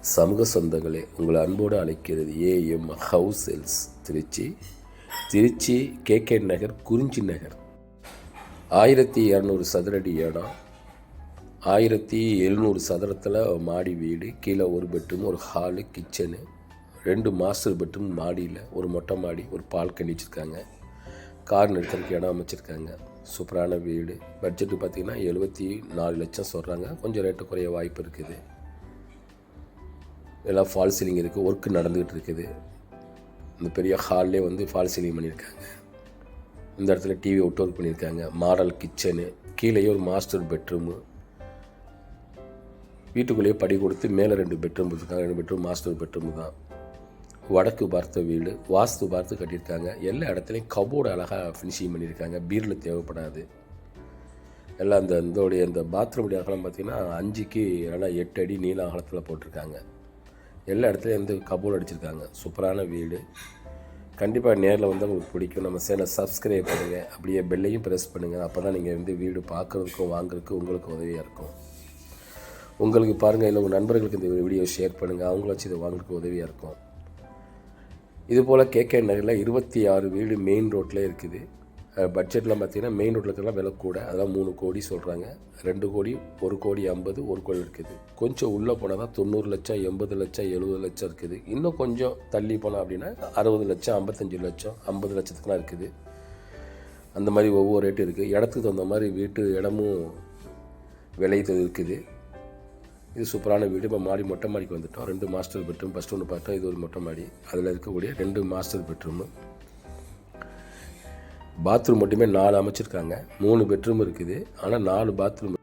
சமூக சொந்தங்களே உங்களை அன்போடு அழைக்கிறது AM house sells Trichy. Trichy KK Nagar Kurinji Nagar. ஆயிரத்தி இரநூறு சதுரடி இடம். ஆயிரத்தி எழுநூறு சதுரத்தில் மாடி வீடு கீழே ஒரு பெட்ரூம் ஒரு ஹாலு கிச்சனு. ரெண்டு மாஸ்டர் பெட்ரூம் மாடியில் ஒரு மொட்டை மாடி ஒரு பால்கனி வச்சுருக்காங்க. கார் நிறுத்தறதுக்கு இடம் அமைச்சிருக்காங்க. சூப்பரான வீடு. பட்ஜெட்டு பார்த்தீங்கன்னா எழுபத்தி நாலு லட்சம் சொல்கிறாங்க கொஞ்சம் ரேட்டு குறைய வாய்ப்பு இருக்குது. எல்லாம் ஃபால் சீலிங் இருக்குது ஒர்க்கு நடந்துக்கிட்டு இருக்குது. இந்த பெரிய ஹால்லே வந்து ஃபால் சீலிங் பண்ணியிருக்காங்க. இந்த இடத்துல டிவி அவுட் ஒர்க் பண்ணியிருக்காங்க மாடல் கிச்சனு கீழேயே ஒரு மாஸ்டர் பெட்ரூமு வீட்டுக்குள்ளேயே படி கொடுத்து மேலே ரெண்டு பெட்ரூம் இருக்காங்க ரெண்டு பெட்ரூம் மாஸ்டர் பெட்ரூம் தான். வடக்கு பார்த்த வீடு வாஸ்து பார்த்து கட்டியிருக்காங்க. எல்லா இடத்துலையும் கபோர்டு அழகாக ஃபினிஷிங் பண்ணியிருக்காங்க. பீரில் தேவைப்படாது. எல்லாம் அந்த இதோடைய இந்த பாத்ரூமுடைய அகலம் பார்த்தீங்கன்னா அஞ்சுக்கு நல்லா எட்டு அடி நீள அகலத்தில் போட்டிருக்காங்க. எல்லா இடத்துலையும் வந்து கபோர்டு அடிச்சிருக்காங்க. சூப்பரான வீடு. கண்டிப்பாக நேரில் வந்து உங்களுக்கு பிடிக்கும். நம்ம சேனலை சப்ஸ்கிரைப் பண்ணுங்கள் அப்படியே பெல்லையும் ப்ரெஸ் பண்ணுங்கள் அப்போ தான் நீங்கள் வந்து வீடு பார்க்குறதுக்கும் வாங்குறதுக்கும் உங்களுக்கு உதவியாக இருக்கும். உங்களுக்கு பாருங்கள் இல்லை உங்கள் நண்பர்களுக்கு இந்த வீடியோ ஷேர் பண்ணுங்கள் அவங்கள வச்சு இதை வாங்குறதுக்கு உதவியாக இருக்கும். இது போல் கேகே நகரில் இருபத்தி ஆறு வீடு மெயின் ரோட்டில் இருக்குது. பட்ஜெட்லாம் பார்த்தீங்கன்னா மெயின் ரோட்டில் விலை கூட. அதெல்லாம் மூணு கோடி சொல்கிறாங்க ரெண்டு கோடி ஒரு கோடி ஐம்பது ஒரு கோடி இருக்குது. கொஞ்சம் உள்ளே போனால் தான் தொண்ணூறு லட்சம் எண்பது லட்சம் எழுபது லட்சம் இருக்குது. இன்னும் கொஞ்சம் தள்ளி போனால் அப்படின்னா அறுபது லட்சம் ஐம்பத்தஞ்சு லட்சம் ஐம்பது லட்சத்துக்குலாம் இருக்குது. அந்த மாதிரி ஒவ்வொரு ரேட்டு இருக்குது இடத்துக்கு தகுந்த மாதிரி வீட்டு இடமும் விலை இருக்குது. இது சூப்பரான வீடு. இப்போ மாடி மொட்டை மாடிக்கு வந்துட்டோம். ரெண்டு மாஸ்டர் பெட்ரூம் ஃபஸ்ட் ஒன்று பார்த்தோம். இது ஒரு மொட்டை மாடி. அதில் இருக்கக்கூடிய ரெண்டு மாஸ்டர் பெட்ரூமு பாத்ரூம் மட்டுமே நாலு அமைச்சிருக்காங்க. மூணு பெட்ரூம் இருக்குது. ஆனால் நாலு பாத்ரூம்